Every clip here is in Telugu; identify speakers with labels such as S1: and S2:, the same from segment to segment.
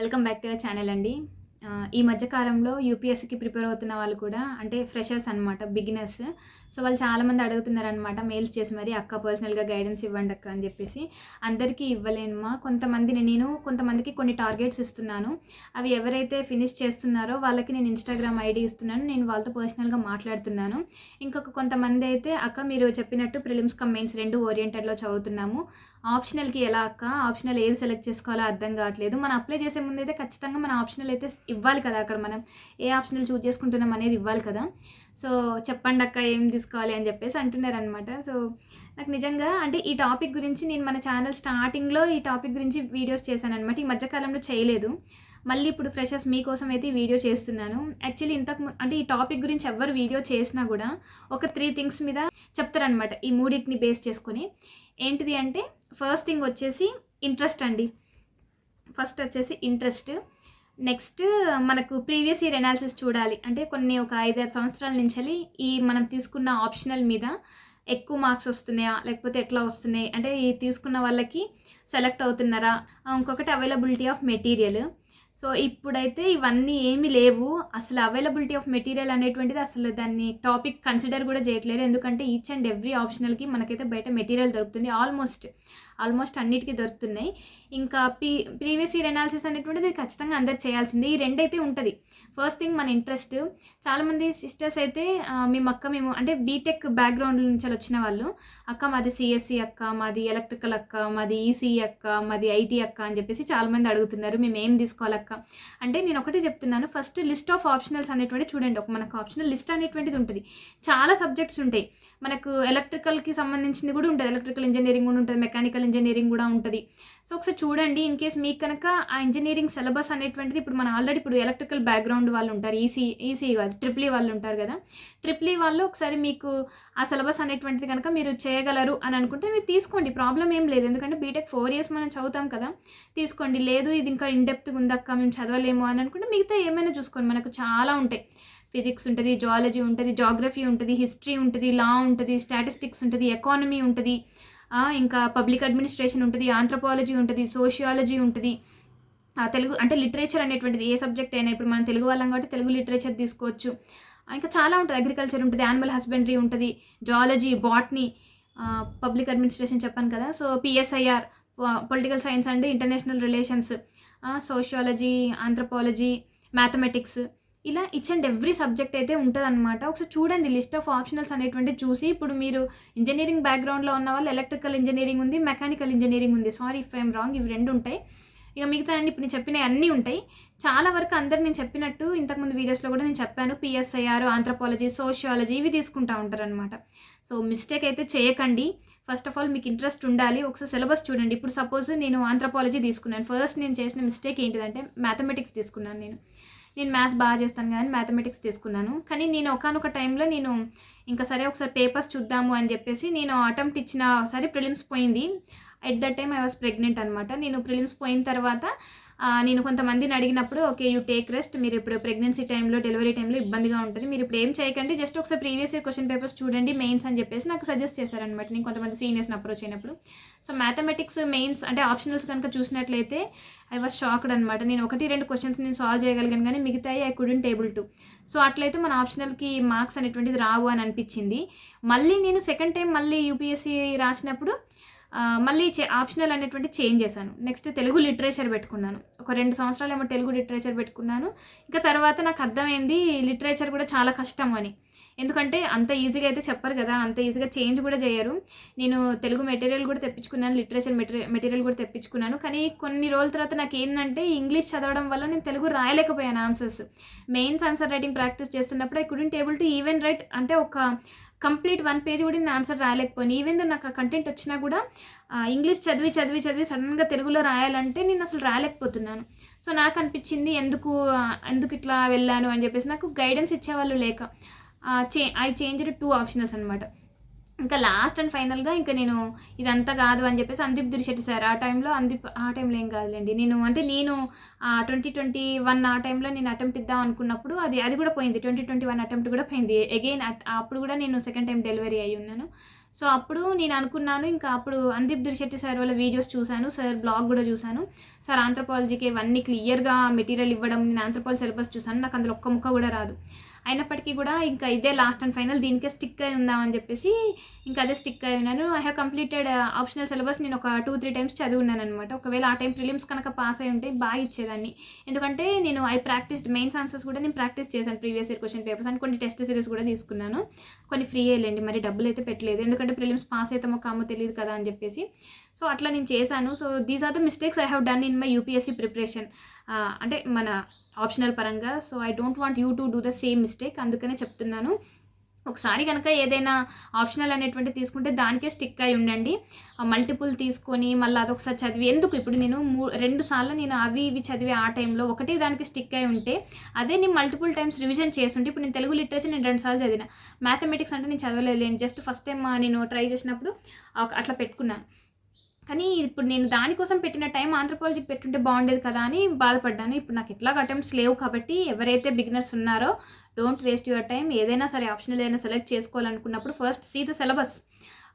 S1: Welcome back to our channel అండి. ఈ మధ్యకాలంలో యూపీఎస్సీకి ప్రిపేర్ అవుతున్న వాళ్ళు కూడా అంటే ఫ్రెషర్స్ అనమాట బిగినర్స్. సో వాళ్ళు చాలామంది అడుగుతున్నారనమాట మెయిల్స్ చేసి మరి అక్క పర్సనల్గా గైడెన్స్ ఇవ్వండి అక్క అని చెప్పేసి. అందరికీ ఇవ్వలేనుమా? కొంతమందిని నేను కొంతమందికి కొన్ని టార్గెట్స్ ఇస్తున్నాను. అవి ఎవరైతే ఫినిష్ చేస్తున్నారో వాళ్ళకి నేను ఇన్స్టాగ్రామ్ ఐడి ఇస్తున్నాను నేను వాళ్ళతో పర్సనల్గా మాట్లాడుతున్నాను. ఇంకొక కొంతమంది అయితే అక్క మీరు చెప్పినట్టు ప్రిలిమ్స్ కమ్ మెయిన్స్ రెండు ఓరియంటెడ్లో చదువుతున్నాము. ఆప్షనల్కి ఎలా అక్క? ఆప్షనల్ ఏది సెలెక్ట్ చేసుకోవాలో అర్థం కావట్లేదు. మనం అప్లై చేసే ముందు అయితే ఖచ్చితంగా మన ఆప్షనల్ అయితే ఇవ్వాలి కదా అక్కడ మనం. ఏ ఆప్షనల్ చూజ్ చేసుకుంటున్నాం అనేది ఇవ్వాలి కదా. సో చెప్పండి అక్క ఏం తీసుకోవాలి అని చెప్పేసి అంటున్నారు అనమాట సో నాకు నిజంగా అంటే ఈ టాపిక్ గురించి నేను మన ఛానల్ స్టార్టింగ్లో ఈ టాపిక్ గురించి వీడియోస్ చేశాను అనమాట ఈ మధ్యకాలంలో చేయలేదు. మళ్ళీ ఇప్పుడు ఫ్రెషర్స్ మీకోసం అయితే ఈ వీడియో చేస్తున్నాను. యాక్చువల్లీ ఇంతకు అంటే ఈ టాపిక్ గురించి ఎవరు వీడియో చేసినా కూడా ఒక త్రీ థింగ్స్ మీద చెప్తారనమాట ఈ మూడింటిని బేస్ చేసుకొని. ఏంటిది అంటే ఫస్ట్ థింగ్ వచ్చేసి ఇంట్రెస్ట్ అండి. ఫస్ట్ వచ్చేసి ఇంట్రెస్ట్ నెక్స్ట్ మనకు ప్రీవియస్ ఇయర్ ఎనాలిసిస్ చూడాలి. అంటే కొన్ని ఒక ఐదారు సంవత్సరాల నుంచి ఈ మనం తీసుకున్న ఆప్షనల్ మీద ఎక్కువ మార్క్స్ వస్తున్నాయా? లేకపోతే ఎట్లా వస్తున్నాయి? అంటే ఈ తీసుకున్న వాళ్ళకి సెలెక్ట్ అవుతున్నారా? ఇంకొకటి అవైలబిలిటీ ఆఫ్ మెటీరియల్ సో ఇప్పుడైతే ఇవన్నీ ఏమీ లేవు. అసలు అవైలబిలిటీ ఆఫ్ మెటీరియల్ అనేటువంటిది అసలు దాన్ని టాపిక్ కన్సిడర్ కూడా చేయట్లేరు. ఎందుకంటే ఈచ్ అండ్ ఎవ్రీ ఆప్షనల్కి మనకైతే బయట మెటీరియల్ దొరుకుతుంది. ఆల్మోస్ట్ ఆల్మోస్ట్ అన్నిటికీ దొరుకుతున్నాయి. ఇంకా పీ ప్రీవియస్ ఇయర్ అనాలిసిస్ అనేటువంటిది ఖచ్చితంగా అందరు చేయాల్సిందే. ఈ రెండైతే ఉంటుంది. ఫస్ట్ థింగ్ మన ఇంట్రెస్ట్. చాలామంది సిస్టర్స్ అయితే మీ మేము అక్క మేము అంటే బీటెక్ బ్యాక్గ్రౌండ్ నుంచి వచ్చిన వాళ్ళు. అక్క మాది సిఎస్సి అక్క మాది ఎలక్ట్రికల్ అక్క మాది ఈసీఈ అక్క మాది ఐటీ అక్క అని చెప్పేసి చాలామంది అడుగుతున్నారు. మేము ఏం తీసుకోవాలక్క? అంటే నేను ఒకటే చెప్తున్నాను. ఫస్ట్ లిస్ట్ ఆఫ్ ఆప్షనల్స్ అనేటువంటి చూడండి. ఒక మనకు ఆప్షనల్ లిస్ట్ అనేటువంటిది ఉంటుంది. చాలా సబ్జెక్ట్స్ ఉంటాయి. మనకు ఎలక్ట్రికల్కి సంబంధించింది కూడా ఉంటుంది. ఎలక్ట్రికల్ ఇంజనీరింగ్ కూడా ఉంటుంది. మెకానికల్ ఇంజనీరింగ్ కూడా ఉంటుంది. సో ఒకసారి చూడండి ఇన్ కేస్ మీకు కనుక ఆ ఇంజనీరింగ్ సిలబస్ అనేటువంటిది ఇప్పుడు మన ఆల్రెడీ ఇప్పుడు ఎలక్ట్రికల్ బ్యాక్గ్రౌండ్ వాళ్ళు ఉంటారు ఈసీ ఈసీ వాళ్ళు ట్రిప్లీ వాళ్ళు ఉంటారు కదా. ట్రిప్లీ e వాళ్ళు ఒకసారి మీకు ఆ సిలబస్ అనేటువంటిది కనుక మీరు చేయగలరు అని అనుకుంటే మీరు తీసుకోండి ప్రాబ్లం ఏం లేదు. ఎందుకంటే బీటెక్ ఫోర్ ఇయర్స్ మనం చదువుతాం కదా. తీసుకోండి లేదు ఇది ఇంకా ఇండెప్త్గా ఉందక్క మేము చదవలేము అని అనుకుంటే మిగతా ఏమైనా చూసుకోండి. మనకు చాలా ఉంటాయి. ఫిజిక్స్ ఉంటుంది జువాలజీ ఉంటుంది జాగ్రఫీ ఉంటుంది హిస్టరీ ఉంటుంది లా ఉంటుంది స్టాటిస్టిక్స్ ఉంటుంది ఎకానమీ ఉంటుంది. ఇంకా పబ్లిక్ అడ్మినిస్ట్రేషన్ ఉంటుంది ఆంథ్రపాలజీ ఉంటుంది సోషియాలజీ ఉంటుంది. తెలుగు అంటే లిటరేచర్ అనేటువంటిది ఏ సబ్జెక్ట్ అయినా ఇప్పుడు మనం తెలుగు వాళ్ళం కాబట్టి తెలుగు లిటరేచర్ తీసుకోవచ్చు. ఇంకా చాలా ఉంటుంది అగ్రికల్చర్ ఉంటుంది యానిమల్ హస్బెండరీ ఉంటుంది జువాలజీ బాట్నీ పబ్లిక్ అడ్మినిస్ట్రేషన్ చెప్పాను కదా. So PSIR political science and international relations sociology anthropology mathematics ఇలా ఇచ్ అండ్ ఎవ్రీ సబ్జెక్ట్ అయితే ఉంటుంది అనమాట ఒకసారి చూడండి లిస్ట్ ఆఫ్ ఆప్షనల్స్ అనేటువంటి చూసి ఇప్పుడు మీరు ఇంజనీరింగ్ బ్యాక్గ్రౌండ్లో ఉన్న వాళ్ళు ఎలక్ట్రికల్ ఇంజనీరింగ్ ఉంది మెకానికల్ ఇంజనీరింగ్ ఉంది. సారీ ఇఫ్ ఐఎమ్ రాంగ్ ఇవి రెండు ఉంటాయి. ఇక మిగతా అన్ని ఇప్పుడు నేను చెప్పినవి అన్నీ ఉంటాయి. చాలా వరకు అందరు నేను చెప్పినట్టు ఇంతకుముందు వీడియోస్లో కూడా నేను చెప్పాను పిఎస్ఐఆర్ ఆంథ్రపాలజీ సోషియాలజీ ఇవి తీసుకుంటా ఉంటారనమాట సో మిస్టేక్ అయితే చేయకండి. ఫస్ట్ ఆఫ్ ఆల్ మీకు ఇంట్రెస్ట్ ఉండాలి. ఒకసారి సిలబస్ చూడండి. ఇప్పుడు సపోజ్ నేను ఆంథ్రపాలజీ తీసుకున్నాను. ఫస్ట్ నేను చేసిన మిస్టేక్ ఏంటిదంటే మ్యాథమెటిక్స్ తీసుకున్నాను నేను. నేను మ్యాథ్స్ బాగా చేస్తాను కానీ మ్యాథమెటిక్స్ తీసుకున్నాను. కానీ నేను ఒకనొక టైంలో నేను ఇంకా సరే ఒకసారి పేపర్స్ చూద్దాము అని చెప్పేసి నేను అటెంప్ట్ ఇచ్చిన సరే ప్రిలిమ్స్ పోయింది. At that time I was pregnant అనమాట నేను ప్రిలిమ్స్ పోయిన తర్వాత నేను కొంతమందిని అడిగినప్పుడు ఓకే యూ టేక్ రెస్ట్ మీరు ఇప్పుడు ప్రెగ్నెన్సీ టైంలో డెలివరీ టైంలో ఇబ్బందిగా ఉంటుంది. మీరు ఇప్పుడు ఏం చేయకండి? జస్ట్ ఒకసారి ప్రీవియస్ ఇయర్ క్వశ్చన్ పేపర్స్ చూడండి మెయిన్స్ అని చెప్పేసి నాకు సజెస్ట్ చేశారనమాట నేను కొంతమంది సీనియర్స్ని అప్రోచ్ అయినప్పుడు. సో మ్యాథమెటిక్స్ మెయిన్స్ అంటే ఆప్షనల్స్ కనుక చూసినట్లయితే ఐ వాస్ షాక్డ్ అనమాట నేను ఒకటి రెండు క్వశ్చన్స్ నేను సాల్వ్ చేయగలిగాను కానీ మిగతాయి I couldn't able to so అట్లయితే మన ఆప్షనల్కి మార్క్స్ అనేటువంటిది రావు అని అనిపించింది. మళ్ళీ నేను సెకండ్ టైం మళ్ళీ యూపీఎస్సీ రాసినప్పుడు మళ్ళీ చే ఆప్షనల్ అనేటువంటి చేంజ్ చేశాను. నెక్స్ట్ తెలుగు లిటరేచర్ పెట్టుకున్నాను. ఒక రెండు సంవత్సరాలు ఏమో తెలుగు లిటరేచర్ పెట్టుకున్నాను. ఇంకా తర్వాత నాకు అర్థమైంది లిటరేచర్ కూడా చాలా కష్టం అని. ఎందుకంటే అంత ఈజీగా అయితే చెప్పరు కదా అంత ఈజీగా చేంజ్ కూడా చేయరు. నేను తెలుగు మెటీరియల్ కూడా తెప్పించుకున్నాను లిటరేచర్ మెటీరియల్ మెటీరియల్ కూడా తెప్పించుకున్నాను. కానీ కొన్ని రోజుల తర్వాత నాకు ఏంటంటే ఇంగ్లీష్ చదవడం వల్ల నేను Telugu రాయలేకపోయాను answers. Mains answer writing practice చేస్తున్నప్పుడు I couldn't able to even write అంటే ఒక కంప్లీట్ వన్ పేజ్ కూడా నేను ఆన్సర్ రాయలేకపోయాను. ఈవెన్ నాకు ఆ కంటెంట్ వచ్చినా కూడా ఇంగ్లీష్ చదివి చదివి చదివి సడన్గా తెలుగులో రాయాలంటే నేను అసలు రాయలేకపోతున్నాను. సో నాకు అనిపించింది ఎందుకు ఎందుకు ఇట్లా వెళ్ళాను అని చెప్పేసి నాకు గైడెన్స్ ఇచ్చేవాళ్ళు లేక చే ఐ చేంజ్ టూ ఆప్షనల్స్ అనమాట ఇంకా లాస్ట్ అండ్ ఫైనల్గా ఇంకా నేను ఇదంతా కాదు అని చెప్పేసి అందీప్ దిరిశెట్టి సార్ ఆ టైంలో అందీప్ ఆ టైంలో ఏం కాదులేండి. నేను అంటే నేను ట్వంటీ ట్వంటీ వన్ ఆ టైంలో నేను అటెంప్ట్ ఇద్దాం అనుకున్నప్పుడు అది అది కూడా పోయింది. ట్వంటీ ట్వంటీ వన్ అటెంప్ట్ కూడా పోయింది. అగైన్ అప్పుడు కూడా నేను సెకండ్ టైం డెలివరీ అయ్యి ఉన్నాను. సో అప్పుడు నేను అనుకున్నాను ఇంకా అప్పుడు అందీప్ దురిశెట్టి సార్ వాళ్ళ వీడియోస్ చూశాను సార్ బ్లాగ్ కూడా చూశాను. సార్ ఆంథ్రపాలజీకి ఇవన్నీ క్లియర్గా మెటీరియల్ ఇవ్వడం నేను ఆంథ్రపాలజీ సిలబస్ చూశాను నాకు అందులో ఒక్క ముక్క కూడా రాదు. అయినప్పటికీ కూడా ఇంకా ఇదే లాస్ట్ అండ్ ఫైనల్ దీనికే స్టిక్ అయి ఉందామని చెప్పేసి ఇంకా అదే స్టిక్ అయి ఉన్నాను. I have completed optional syllabus నేను ఒక టూ త్రీ టైమ్స్ చదివి ఉన్నాను అనమాట ఒకవేళ ఆ టైం ప్రిలిమ్స్ కనుక పాస్ అయి ఉంటే బాగా ఇచ్చేదాన్ని. ఎందుకంటే నేను ఐ ప్రాక్టీస్ మెయిన్స్ ఆన్సర్స్ కూడా నేను ప్రాక్టీస్ చేశాను ప్రీవియస్ ఇయర్ క్వశ్చన్ పేపర్స్ అని. కొన్ని టెస్ట్ సిరీస్ కూడా తీసుకున్నాను. కొన్ని ఫ్రీ అయ్యలేండి మరి డబ్బులు అయితే పెట్టలేదు. ఎందుకంటే ప్రిలిమ్స్ పాస్ అవుతామో కామో తెలియదు కదా అని చెప్పేసి. సో అట్లా నేను చేశాను. So these are the mistakes I have done in my UPSC preparation అంటే మన ఆప్షనల్ పరంగా. So I don't want you to do the same mistake అందుకనే చెప్తున్నాను. ఒకసారి కనుక ఏదైనా ఆప్షనల్ అనేటువంటి తీసుకుంటే దానికే స్టిక్ అయి ఉండండి. మల్టిపుల్ తీసుకొని మళ్ళీ అదొకసారి చదివి ఎందుకు ఇప్పుడు నేను మూ రెండు సార్లు నేను అవి ఇవి చదివి ఆ టైంలో ఒకటే దానికి స్టిక్ అయి ఉంటే అదే నేను మల్టిపుల్ టైమ్స్ రివిజన్ చేస్తుంటే ఇప్పుడు నేను తెలుగు లిటరేచర్ నేను రెండు సార్లు చదివిన. మ్యాథమెటిక్స్ అంటే నేను చదవలేదు నేను జస్ట్ ఫస్ట్ టైం నేను ట్రై చేసినప్పుడు అట్లా పెట్టుకున్నాను. కానీ ఇప్పుడు నేను దానికోసం పెట్టిన టైం ఆంథ్రపాలజీకి పెట్టుంటే బాగుండేది కదా అని బాధపడ్డాను. ఇప్పుడు నాకు ఎట్లాగ అటెంప్ట్స్ లేవు కాబట్టి ఎవరైతే బిగినర్స్ ఉన్నారో డోంట్ వేస్ట్ యువర్ టైం ఏదైనా సరే ఆప్షనల్ అయినా సెలెక్ట్ చేసుకోవాలనుకున్నప్పుడు ఫస్ట్ సీ ద సిలబస్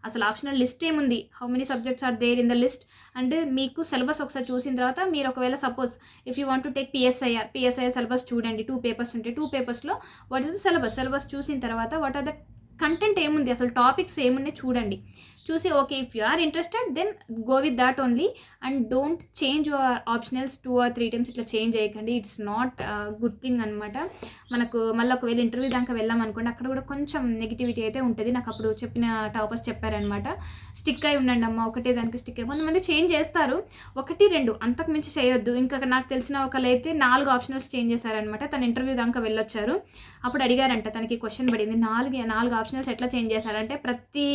S1: అసలు ఆప్షనల్ లిస్ట్ ఏముంది? How many subjects are there in the list and మీకు సిలబస్ ఒకసారి చూసిన తర్వాత మీరు ఒకవేళ suppose if you want to take PSIR PSIR syllabus చూడండి. టూ పేపర్స్ ఉంటాయి టూ పేపర్స్లో what is the syllabus syllabus చూసిన తర్వాత వాట్ ఆర్ ద కంటెంట్ ఏముంది? అసలు టాపిక్స్ ఏమున్నాయి చూడండి. చూసి okay if you are interested then go with that only and don't change your optionals two or three times ఇట్లా చేంజ్ చేయకండి. ఇట్స్ నాట్ గుడ్ థింగ్ అనమాట మనకు మళ్ళీ ఒకవేళ ఇంటర్వ్యూ దాకా వెళ్ళాం అనుకోండి అక్కడ కూడా కొంచెం నెగిటివిటీ అయితే ఉంటుంది. నాకు అప్పుడు చెప్పిన టాపర్స్ చెప్పారనమాట స్టిక్ అయి ఉండండి అమ్మ ఒకటే దానికి స్టిక్ అయి. కొంతమంది చేంజ్ చేస్తారు. ఒకటి రెండు అంతకు మించి చేయొద్దు. ఇంకా నాకు తెలిసిన ఒకళ్ళు అయితే నాలుగు ఆప్షనల్స్ చేంజ్ చేశారనమాట తన ఇంటర్వ్యూ దాకా వెళ్ళొచ్చారు. అప్పుడు అడిగారంట తనకి క్వశ్చన్ పడింది. నాలుగు నాలుగు ఆప్షనల్స్ ఎట్లా చేంజ్ చేశారంటే ప్రతి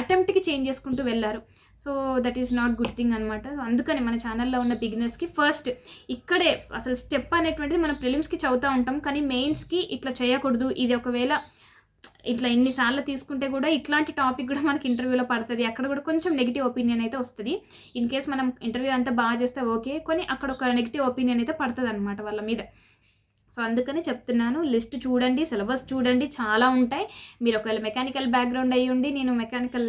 S1: అటెంప్ట్కి చేంజ్ చేసుకుంటూ వెళ్ళారు. So that is not good thing అనమాట అందుకని మన ఛానల్లో ఉన్న బిగినర్స్కి ఫస్ట్ ఇక్కడే అసలు స్టెప్ అనేటువంటిది మనం ప్రిలిమ్స్కి చదువుతూ ఉంటాం. కానీ మెయిన్స్కి ఇట్లా చేయకూడదు. ఇది ఒకవేళ ఇట్లా ఎన్నిసార్లు తీసుకుంటే కూడా ఇట్లాంటి టాపిక్ కూడా మనకి ఇంటర్వ్యూలో పడుతుంది. అక్కడ కూడా కొంచెం నెగిటివ్ ఒపీనియన్ అయితే వస్తుంది. ఇన్ కేస్ మనం ఇంటర్వ్యూ అంతా బాగా చేస్తే ఓకే కానీ అక్కడ ఒక నెగిటివ్ ఒపీనియన్ అయితే పడుతుంది అనమాట వాళ్ళ మీద. సో అందుకని చెప్తున్నాను లిస్ట్ చూడండి సిలబస్ చూడండి చాలా ఉంటాయి. మీరు ఒకవేళ మెకానికల్ బ్యాక్గ్రౌండ్ అయ్యి ఉండి నేను మెకానికల్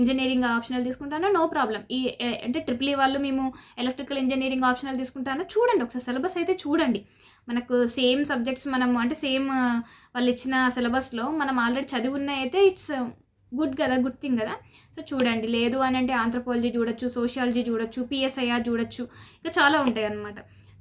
S1: ఇంజనీరింగ్ ఆప్షనల్ తీసుకుంటాను నో ప్రాబ్లం. ఈ అంటే ట్రిపుల్ ఈ వాళ్ళు మేము ఎలక్ట్రికల్ ఇంజనీరింగ్ ఆప్షనల్ తీసుకుంటాను చూడండి ఒకసారి సిలబస్ అయితే చూడండి. మనకు సేమ్ సబ్జెక్ట్స్ మనము అంటే సేమ్ వాళ్ళు ఇచ్చిన సిలబస్లో మనం ఆల్రెడీ చదివి ఉన్నాయి అయితే ఇట్స్ గుడ్ కదా గుడ్ థింగ్ కదా. సో చూడండి లేదు అని అంటే ఆంథ్రపాలజీ చూడొచ్చు సోషియాలజీ చూడొచ్చు పిఎస్ఐఆర్ చూడొచ్చు ఇంకా చాలా ఉంటాయి అన్నమాట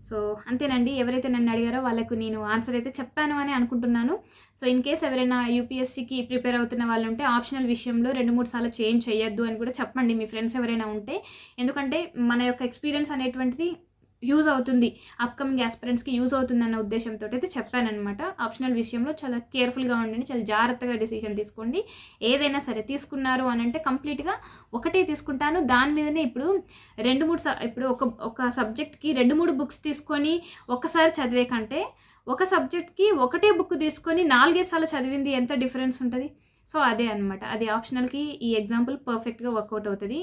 S1: సో అంతేనండి. ఎవరైతే నన్ను అడిగారో వాళ్ళకు నేను ఆన్సర్ అయితే చెప్పాను అని అనుకుంటున్నాను. సో ఇన్ కేస్ ఎవరైనా యూపీఎస్సీకి ప్రిపేర్ అవుతున్న వాళ్ళు ఉంటే ఆప్షనల్ విషయంలో రెండు మూడు సార్లు చేంజ్ చేయొద్దు అని కూడా చెప్పండి మీ ఫ్రెండ్స్ ఎవరైనా ఉంటే. ఎందుకంటే మన యొక్క ఎక్స్పీరియన్స్ అనేటువంటిది యూజ్ అవుతుంది. అప్కమింగ్ ఆస్పిరెంట్స్కి యూజ్ అవుతుంది అన్న ఉద్దేశంతో అయితే చెప్పానమాట ఆప్షనల్ విషయంలో చాలా కేర్ఫుల్గా ఉండండి చాలా జాగ్రత్తగా డిసిషన్ తీసుకోండి. ఏదైనా సరే తీసుకున్నారు అని అంటే కంప్లీట్గా ఒకటే తీసుకుంటాను. దాని మీదనే ఇప్పుడు రెండు మూడు ఇప్పుడు ఒక ఒక సబ్జెక్ట్కి రెండు మూడు బుక్స్ తీసుకొని ఒకసారి చదివే కంటే ఒక సబ్జెక్ట్కి ఒకటే బుక్ తీసుకొని నాలుగైదు సార్లు చదివింది ఎంత డిఫరెన్స్ ఉంటుంది? సో అదే అనమాట అది ఆప్షనల్కి ఈ ఎగ్జాంపుల్ పర్ఫెక్ట్గా వర్కౌట్ అవుతుంది.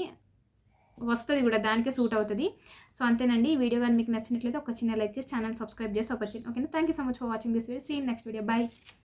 S1: వస్తుంది కూడా దానికే సూట్ అవుతుంది. సో అంతేనండి. ఈ వీడియో కానీ మీకు నచ్చినట్లయితే ఒక చిన్న లైక్ చేసి ఛానల్ సబ్స్క్రైబ్ చేసి ఒక చిన్న ఓకేనా? Thank you so much for watching this video seen next video bye